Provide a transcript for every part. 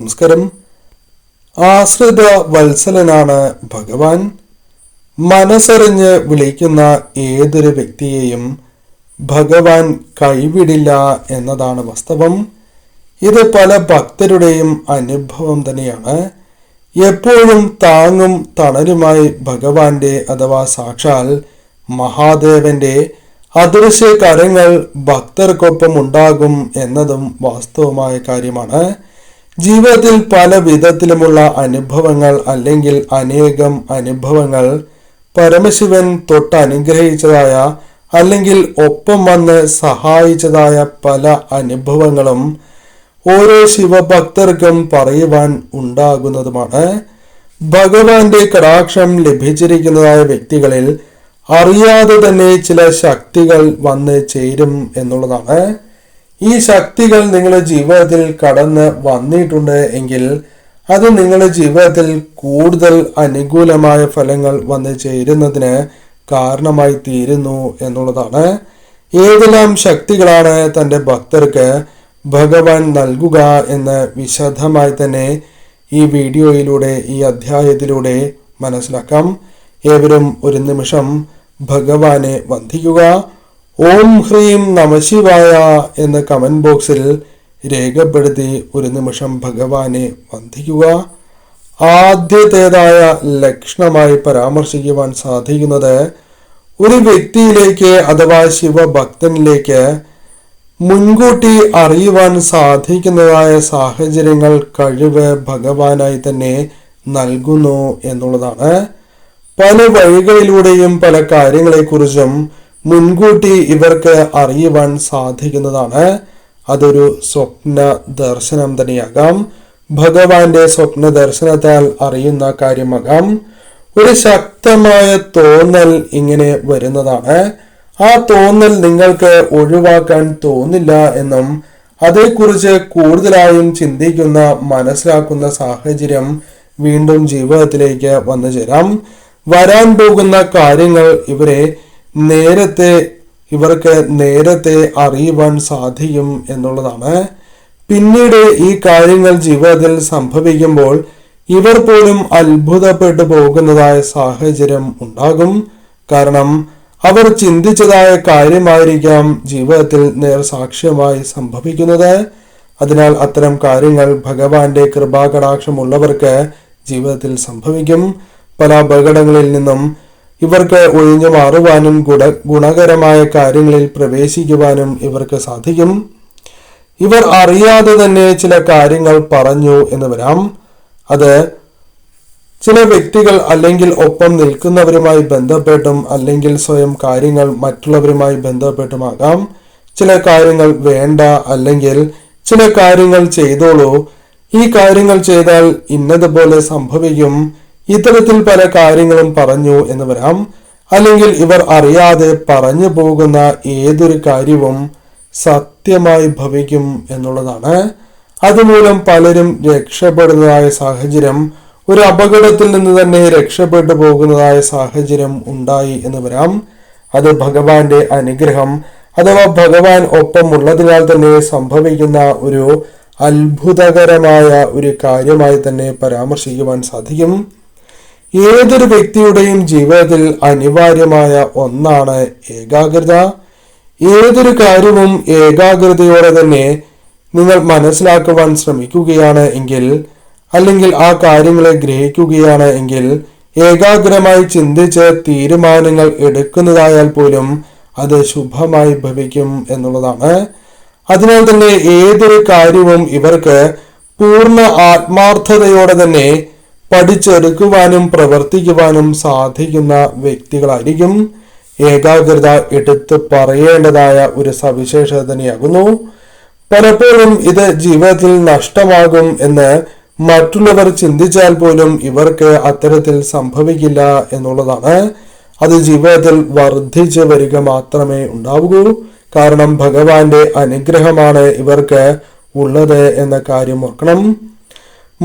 നമസ്കാരം. ആശ്രിത വത്സലനാണ് ഭഗവാൻ. മനസ്സറിഞ്ഞ് വിളിക്കുന്ന ഏതൊരു വ്യക്തിയെയും ഭഗവാൻ കൈവിടില്ല എന്നതാണ് വാസ്തവം. ഇത് പല ഭക്തരുടെയും അനുഭവം തന്നെയാണ്. എപ്പോഴും താങ്ങും തണലുമായി ഭഗവാന്റെ അഥവാ സാക്ഷാൽ മഹാദേവന്റെ അദൃശ്യ കരങ്ങൾ ഭക്തർക്കൊപ്പം ഉണ്ടാകും എന്നതും വാസ്തവമായ കാര്യമാണ്. ജീവിതത്തിൽ പല വിധത്തിലുമുള്ള അനുഭവങ്ങൾ അല്ലെങ്കിൽ അനേകം അനുഭവങ്ങൾ പരമശിവൻ തൊട്ട് അനുഗ്രഹിച്ചതായ അല്ലെങ്കിൽ ഒപ്പം വന്ന് സഹായിച്ചതായ പല അനുഭവങ്ങളും ഓരോ ശിവഭക്തർക്കും പറയുവാൻ ഉണ്ടാകുന്നതുമാണ്. ഭഗവാന്റെ കടാക്ഷം ലഭിച്ചിരിക്കുന്നതായ വ്യക്തികളിൽ അറിയാതെ തന്നെ ചില ശക്തികൾ വന്ന് ചേരും എന്നുള്ളതാണ്. ഈ ശക്തികൾ നിങ്ങളുടെ ജീവിതത്തിൽ കടന്ന് വന്നിട്ടുണ്ട് എങ്കിൽ അത് നിങ്ങളുടെ ജീവിതത്തിൽ കൂടുതൽ അനുകൂലമായ ഫലങ്ങൾ വന്ന് ചേരുന്നതിന് കാരണമായി തീരുന്നു എന്നുള്ളതാണ്. ഏതെല്ലാം ശക്തികളാണ് തന്റെ ഭക്തർക്ക് ഭഗവാൻ നൽകുക എന്ന് വിശദമായി തന്നെ ഈ വീഡിയോയിലൂടെ ഈ അധ്യായത്തിലൂടെ മനസ്സിലാക്കാം. ഏവരും ഒരു നിമിഷം ഭഗവാനെ വന്ദിക്കുക. ഓം ഹ്രീം നമശിവായ എന്ന് കമന്റ് ബോക്സിൽ രേഖപ്പെടുത്തി ഒരു നിമിഷം ഭഗവാനെ വന്ദിക്കുക. ആദ്യത്തേതായ ലക്ഷണമായി പരാമർശിക്കുവാൻ സാധിക്കുന്നത് ഒരു വ്യക്തിയിലേക്ക് അഥവാ ശിവഭക്തനിലേക്ക് മുൻകൂട്ടി അറിയുവാൻ സാധിക്കുന്നതായ സാഹചര്യങ്ങൾ കഴിവ് ഭഗവാനായി തന്നെ നൽകുന്നു എന്നുള്ളതാണ്. പല വഴികളിലൂടെയും പല കാര്യങ്ങളെക്കുറിച്ചും മുൻകൂട്ടി ഇവർക്ക് അറിയുവാൻ സാധിക്കുന്നതാണ്. അതൊരു സ്വപ്ന ദർശനം തന്നെയാകാം. ഭഗവാന്റെ സ്വപ്ന ദർശനത്താൽ അറിയുന്ന കാര്യമാകാം. ഒരു ശക്തമായ തോന്നൽ ഇങ്ങനെ വരുന്നതാണ്. ആ തോന്നൽ നിങ്ങൾക്ക് ഒഴിവാക്കാൻ തോന്നില്ല എന്നും അതേക്കുറിച്ച് കൂടുതലായും ചിന്തിക്കുന്ന മനസ്സിലാക്കുന്ന സാഹചര്യം വീണ്ടും ജീവിതത്തിലേക്ക് വന്നു ചേരാം വരാൻ പോകുന്ന കാര്യങ്ങൾ ഇവരെ നേരത്തെ ഇവർക്ക് നേരത്തെ അറിയുവാൻ സാധിക്കും എന്നുള്ളതാണ്. പിന്നീട് ഈ കാര്യങ്ങൾ ജീവിതത്തിൽ സംഭവിക്കുമ്പോൾ ഇവർ പോലും അത്ഭുതപ്പെട്ടു പോകുന്നതായ സാഹചര്യം ഉണ്ടാകും. കാരണം അവർ ചിന്തിച്ചതായ കാര്യമായിരിക്കാം ജീവിതത്തിൽ നേർസാക്ഷ്യമായി സംഭവിക്കുന്നത്. അതിനാൽ അത്തരം കാര്യങ്ങൾ ഭഗവാന്റെ കൃപാകടാക്ഷമുള്ളവർക്ക് ജീവിതത്തിൽ സംഭവിക്കും. പല അപകടങ്ങളിൽ നിന്നും ഇവർക്ക് ഒഴിഞ്ഞു മാറുവാനും ഗുണ ഗുണകരമായ കാര്യങ്ങളിൽ പ്രവേശിക്കുവാനും ഇവർക്ക് സാധിക്കും. ഇവർ അറിയാതെ തന്നെ ചില കാര്യങ്ങൾ പറഞ്ഞു എന്ന് വരാം. അത് ചില വ്യക്തികൾ അല്ലെങ്കിൽ ഒപ്പം നിൽക്കുന്നവരുമായി ബന്ധപ്പെട്ടും അല്ലെങ്കിൽ സ്വയം കാര്യങ്ങൾ മറ്റുള്ളവരുമായി ബന്ധപ്പെട്ടുമാകാം. ചില കാര്യങ്ങൾ വേണ്ട അല്ലെങ്കിൽ ചില കാര്യങ്ങൾ ചെയ്തോളൂ. ഈ കാര്യങ്ങൾ ചെയ്താൽ ഇന്നതുപോലെ സംഭവിക്കും. ഇത്തരത്തിൽ പല കാര്യങ്ങളും പറഞ്ഞു എന്ന് വരാം അല്ലെങ്കിൽ ഇവർ അറിയാതെ പറഞ്ഞു പോകുന്ന ഏതൊരു കാര്യവും സത്യമായി ഭവിക്കും എന്നുള്ളതാണ്. അതുമൂലം പലരും രക്ഷപ്പെടുന്നതായ സാഹചര്യം ഒരു അപകടത്തിൽ നിന്ന് തന്നെ രക്ഷപ്പെട്ടു പോകുന്നതായ സാഹചര്യം ഉണ്ടായി എന്ന് വരാം അത് ഭഗവാന്റെ അനുഗ്രഹം അഥവാ ഭഗവാൻ ഒപ്പം ഉള്ളതിനാൽ തന്നെ സംഭവിക്കുന്ന ഒരു അത്ഭുതകരമായ ഒരു കാര്യമായി തന്നെ പരാമർശിക്കുവാൻ സാധിക്കും. ഏതൊരു വ്യക്തിയുടെയും ജീവിതത്തിൽ അനിവാര്യമായ ഒന്നാണ് ഏകാഗ്രത. ഏതൊരു കാര്യവും ഏകാഗ്രതയോടെ തന്നെ നിങ്ങൾ മനസ്സിലാക്കുവാൻ ശ്രമിക്കുകയാണ് എങ്കിൽ അല്ലെങ്കിൽ ആ കാര്യങ്ങളെ ഗ്രഹിക്കുകയാണ് എങ്കിൽ ഏകാഗ്രമായി ചിന്തിച്ച് തീരുമാനങ്ങൾ എടുക്കുന്നതായാൽ പോലും അത് ശുഭമായി ഭവിക്കും എന്നുള്ളതാണ്. അതിനാൽ തന്നെ ഏതൊരു കാര്യവും ഇവർക്ക് പൂർണ ആത്മാർത്ഥതയോടെ തന്നെ പഠിച്ചെടുക്കുവാനും പ്രവർത്തിക്കുവാനും സാധിക്കുന്ന വ്യക്തികളായിരിക്കും. ഏകാഗ്രത എടുത്ത് പറയേണ്ടതായ ഒരു സവിശേഷത തന്നെയാകുന്നു. പലപ്പോഴും ഇത് ജീവിതത്തിൽ നഷ്ടമാകും എന്ന് മറ്റുള്ളവർ ചിന്തിച്ചാൽ പോലും ഇവർക്ക് അത്തരത്തിൽ സംഭവിക്കില്ല എന്നുള്ളതാണ്. അത് ജീവിതത്തിൽ വർദ്ധിച്ചു വരിക മാത്രമേ ഉണ്ടാവുകയുള്ളൂ. കാരണം ഭഗവാന്റെ അനുഗ്രഹമാണ് ഇവർക്ക് ഉള്ളത് എന്ന കാര്യം ഓർക്കണം.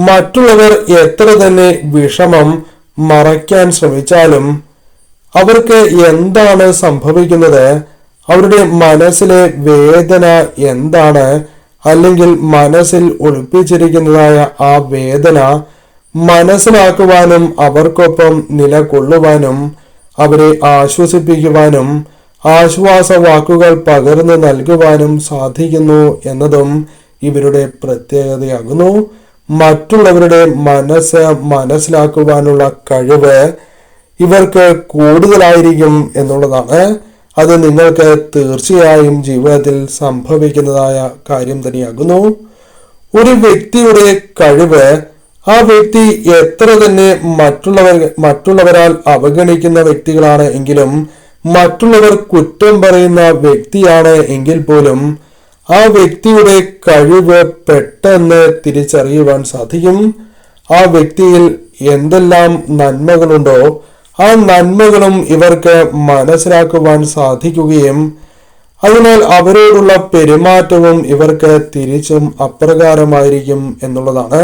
മറ്റുള്ളവർ എത്ര തന്നെ വിഷമം മറയ്ക്കാൻ ശ്രമിച്ചാലും അവർക്ക് എന്താണ് സംഭവിക്കുന്നത്? അവരുടെ മനസ്സിലെ വേദന എന്താണ്? അല്ലെങ്കിൽ മനസ്സിൽ ഒളിപ്പിച്ചിരിക്കുന്നതായ ആ വേദന മനസ്സിലാക്കുവാനും അവർക്കൊപ്പം നിലകൊള്ളുവാനും അവരെ ആശ്വസിപ്പിക്കുവാനും ആശ്വാസ വാക്കുകൾ പകർന്നു നൽകുവാനും സാധിക്കുന്നു എന്നതും ഇവരുടെ പ്രത്യേകതയാകുന്നു. മറ്റുള്ളവരുടെ മനസ്സ് മനസ്സിലാക്കുവാനുള്ള കഴിവ് ഇവർക്ക് കൂടുതലായിരിക്കും എന്നുള്ളതാണ്. അത് നിങ്ങൾക്ക് തീർച്ചയായും ജീവിതത്തിൽ സംഭവിക്കുന്നതായ കാര്യം തന്നെയാകുന്നു. ഒരു വ്യക്തിയുടെ കഴിവ് ആ വ്യക്തി എത്ര തന്നെ മറ്റുള്ളവർ മറ്റുള്ളവരാൽ അവഗണിക്കുന്ന വ്യക്തികളാണ് എങ്കിലും മറ്റുള്ളവർ കുറ്റം പറയുന്ന വ്യക്തിയാണ് എങ്കിൽ പോലും ആ വ്യക്തിയുടെ കഴിവ് പെട്ടെന്ന് തിരിച്ചറിയുവാൻ സാധിക്കും. ആ വ്യക്തിയിൽ എന്തെല്ലാം നന്മകളുണ്ടോ ആ നന്മകളും ഇവർക്ക് മനസ്സിലാക്കുവാൻ സാധിക്കുകയും അതിനാൽ അവരോടുള്ള പെരുമാറ്റവും ഇവർക്ക് തിരിച്ചും അപ്രകാരമായിരിക്കും എന്നുള്ളതാണ്.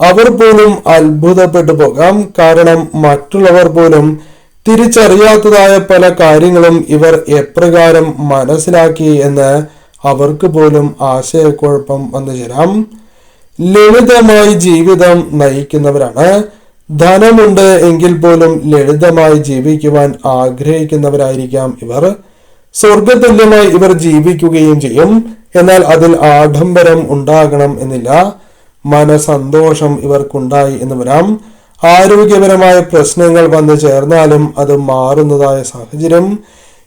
അവർ പോലും അത്ഭുതപ്പെട്ടു പോകാം. കാരണം മറ്റുള്ളവർ പോലും തിരിച്ചറിയാത്തതായ പല കാര്യങ്ങളും ഇവർ എപ്രകാരം മനസ്സിലാക്കി എന്ന് അവർക്ക് പോലും ആശയക്കുഴപ്പം വന്നു ചേരാം. ലളിതമായി ജീവിതം നയിക്കുന്നവരാണ്. ധനമുണ്ട് എങ്കിൽ പോലും ലളിതമായി ജീവിക്കുവാൻ ആഗ്രഹിക്കുന്നവരായിരിക്കാം ഇവർ. സ്വർഗതുല്യമായി ഇവർ ജീവിക്കുകയും ചെയ്യും. എന്നാൽ അതിൽ ആഡംബരം ഉണ്ടാകണം എന്നില്ല. മനസന്തോഷം ഇവർക്കുണ്ടായി എന്ന് വരാം. ആരോഗ്യപരമായ പ്രശ്നങ്ങൾ വന്നു ചേർന്നാലും അത് മാറുന്നതായ സാഹചര്യം.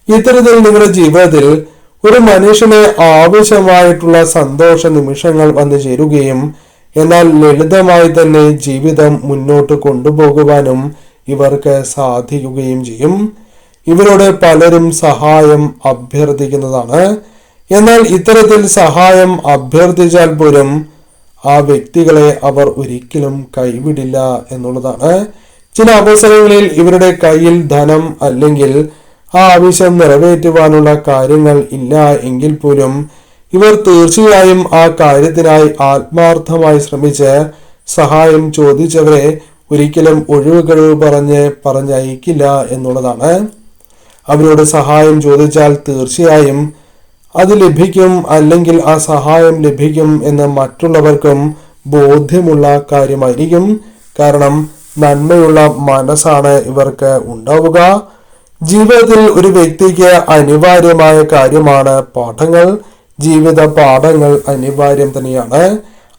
ഇത്തരത്തിൽ നിങ്ങളുടെ ജീവിതത്തിൽ ഒരു മനുഷ്യന് ആവശ്യമായിട്ടുള്ള സന്തോഷ നിമിഷങ്ങൾ വന്നു ചേരുകയും എന്നാൽ ലളിതമായി തന്നെ ജീവിതം മുന്നോട്ട് കൊണ്ടുപോകുവാനും ഇവർക്ക് സാധിക്കുകയും ചെയ്യും. ഇവരോട് പലരും സഹായം അഭ്യർത്ഥിക്കുന്നതാണ്. എന്നാൽ ഇത്തരത്തിൽ സഹായം അഭ്യർത്ഥിച്ചാൽ പോലും ആ വ്യക്തികളെ അവർ ഒരിക്കലും കൈവിടില്ല എന്നുള്ളതാണ്. ചില അവസരങ്ങളിൽ ഇവരുടെ കയ്യിൽ ധനം അല്ലെങ്കിൽ ആവശ്യം നിറവേറ്റുവാനുള്ള കാര്യങ്ങൾ ഇല്ല എങ്കിൽ പോലും ഇവർ തീർച്ചയായും ആ കാര്യത്തിനായി ആത്മാർത്ഥമായി ശ്രമിച്ച് സഹായം ചോദിച്ചവരെ ഒരിക്കലും ഒഴിവുകഴിവ് പറഞ്ഞ് പറഞ്ഞയക്കില്ല എന്നുള്ളതാണ്. അവരോട് സഹായം ചോദിച്ചാൽ തീർച്ചയായും അത് ലഭിക്കും അല്ലെങ്കിൽ ആ സഹായം ലഭിക്കും എന്ന് മറ്റുള്ളവർക്കും ബോധ്യമുള്ള കാര്യമായിരിക്കും. കാരണം നന്മയുള്ള മനസ്സാണ് ഇവർക്ക് ഉണ്ടാവുക. ജീവിതത്തിൽ ഒരു വ്യക്തിക്ക് അനിവാര്യമായ കാര്യമാണ് പാഠങ്ങൾ. ജീവിത പാഠങ്ങൾ അനിവാര്യം തന്നെയാണ്.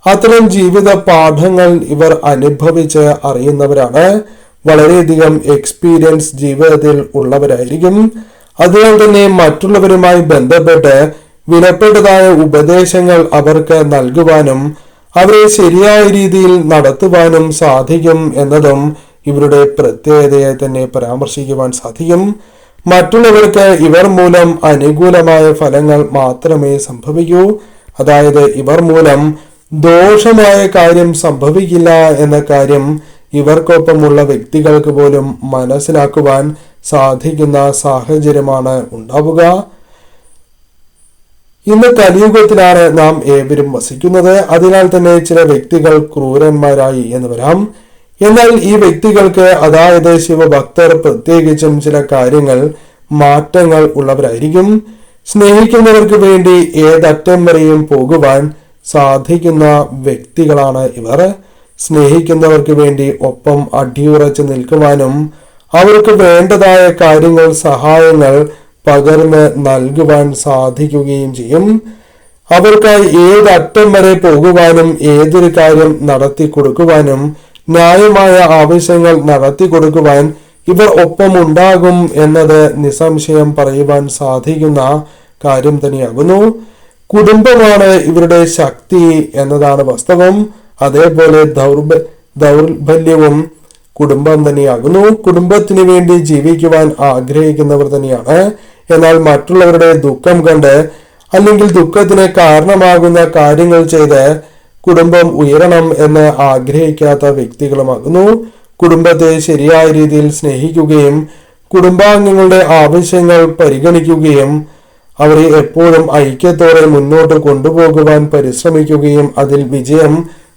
അത്തരം ജീവിത പാഠങ്ങൾ ഇവർ അനുഭവിച്ച് അറിയുന്നവരാണ്. വളരെയധികം എക്സ്പീരിയൻസ് ജീവിതത്തിൽ ഉള്ളവരായിരിക്കും. അതിനാൽ തന്നെ മറ്റുള്ളവരുമായി ബന്ധപ്പെട്ട് വിലപ്പെട്ടതായ ഉപദേശങ്ങൾ അവർക്ക് നൽകുവാനും അവരെ ശരിയായ രീതിയിൽ നടത്തുവാനും സാധിക്കും എന്നതും ഇവരുടെ പ്രത്യേകതയെ തന്നെ പരാമർശിക്കുവാൻ സാധിക്കും. മറ്റുള്ളവർക്ക് ഇവർ മൂലം അനുകൂലമായ ഫലങ്ങൾ മാത്രമേ സംഭവിക്കൂ. അതായത് ഇവർ മൂലം ദോഷമായ കാര്യം സംഭവിക്കില്ല എന്ന കാര്യം ഇവർക്കൊപ്പമുള്ള വ്യക്തികൾക്ക് പോലും മനസ്സിലാക്കുവാൻ സാധിക്കുന്ന സാഹചര്യമാണ് ഉണ്ടാവുക. ഇന്ന് കലിയുഗത്തിലാണ് നാം ഏവരും വസിക്കുന്നത്. അതിനാൽ തന്നെ ചില വ്യക്തികൾ ക്രൂരന്മാരായി എന്ന് വരാം. എന്നാൽ ഈ വ്യക്തികൾക്ക് അതായത് ശിവഭക്തർ പ്രത്യേകിച്ചും ചില കാര്യങ്ങൾ മാറ്റങ്ങൾ ഉള്ളവരായിരിക്കും. സ്നേഹിക്കുന്നവർക്ക് വേണ്ടി ഏതറ്റം വരെയും പോകുവാൻ സാധിക്കുന്ന വ്യക്തികളാണ് ഇവർ. സ്നേഹിക്കുന്നവർക്ക് വേണ്ടി ഒപ്പം അടിയുറച്ച് നിൽക്കുവാനും അവർക്ക് വേണ്ടതായ കാര്യങ്ങൾ സഹായങ്ങൾ പകർന്ന് നൽകുവാൻ സാധിക്കുകയും ചെയ്യും. അവർക്കായി ഏതറ്റം വരെ പോകുവാനും ഏതൊരു കാര്യം നടത്തി കൊടുക്കുവാനും ന്യായമായ ആവശ്യങ്ങൾ നടത്തി കൊടുക്കുവാൻ ഇവർ ഒപ്പമുണ്ടാകും എന്നത് നിസ്സംശയം പറയുവാൻ സാധിക്കുന്ന കാര്യം തന്നെയാകുന്നു. കുടുംബമാണ് ഇവരുടെ ശക്തി എന്നതാണ് വാസ്തവം. അതേപോലെ ദൗർബ ദൗർബല്യവും കുടുംബം തന്നെയാകുന്നു. കുടുംബത്തിന് വേണ്ടി ജീവിക്കുവാൻ ആഗ്രഹിക്കുന്നവർ തന്നെയാണ്. എന്നാൽ മറ്റുള്ളവരുടെ ദുഃഖം കണ്ട് അല്ലെങ്കിൽ ദുഃഖത്തിന് കാരണമാകുന്ന കാര്യങ്ങൾ ചെയ്ത് കുടുംബം ഉയരണം എന്ന് ആഗ്രഹിക്കാത്ത വ്യക്തികളുമാകുന്നു. കുടുംബത്തെ ശരിയായ രീതിയിൽ സ്നേഹിക്കുകയും കുടുംബാംഗങ്ങളുടെ ആവശ്യങ്ങൾ പരിഗണിക്കുകയും അവരെ എപ്പോഴും ഐക്യത്തോടെ മുന്നോട്ട് കൊണ്ടുപോകുവാൻ പരിശ്രമിക്കുകയും അതിൽ വിജയം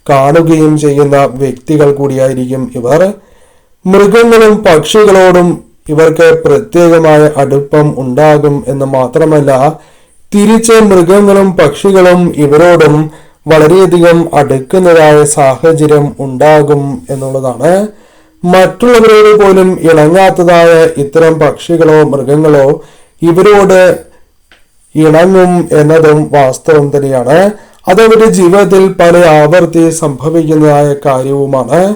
കാണുകയും ചെയ്യുന്ന വ്യക്തികൾ കൂടിയായിരിക്കും ഇവർ. മൃഗങ്ങളും പക്ഷികളോടും ഇവർക്ക് പ്രത്യേകമായ അടുപ്പം ഉണ്ടാകും എന്ന് മാത്രമല്ല തിരിച്ച് മൃഗങ്ങളും പക്ഷികളും ഇവരോടും വളരെയധികം അടുക്കുന്നതായ സാഹചര്യം ഉണ്ടാകും എന്നുള്ളതാണ്. മറ്റുള്ളവരോട് പോലും ഇണങ്ങാത്തതായ ഇത്തരം പക്ഷികളോ മൃഗങ്ങളോ ഇവരോട് ഇണങ്ങും എന്നതും വാസ്തവം തന്നെയാണ്. അതവരുടെ ജീവിതത്തിൽ പല ആവർത്തി സംഭവിക്കുന്നതായ കാര്യവുമാണ്.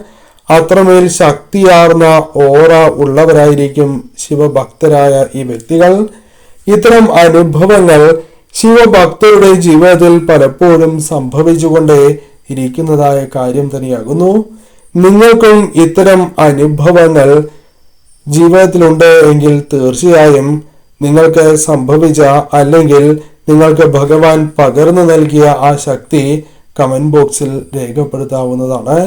അത്രമേൽ ശക്തിയാർന്ന ഓറ ഉള്ളവരായിരിക്കും ശിവഭക്തരായ ഈ വ്യക്തികൾ. ഇത്തരം അനുഭവങ്ങൾ ശിവഭക്തരുടെ ജീവിതത്തിൽ പലപ്പോഴും സംഭവിച്ചുകൊണ്ടേ ഇരിക്കുന്നതായ കാര്യം തന്നെയാകുന്നു. നിങ്ങൾക്കും ഇത്തരം അനുഭവങ്ങൾ ജീവിതത്തിലുണ്ട് എങ്കിൽ തീർച്ചയായും നിങ്ങൾക്ക് സംഭവിച്ച അല്ലെങ്കിൽ നിങ്ങൾക്ക് ഭഗവാൻ പകർന്നു നൽകിയ ആ ശക്തി കമന്റ് ബോക്സിൽ രേഖപ്പെടുത്താവുന്നതാണ്.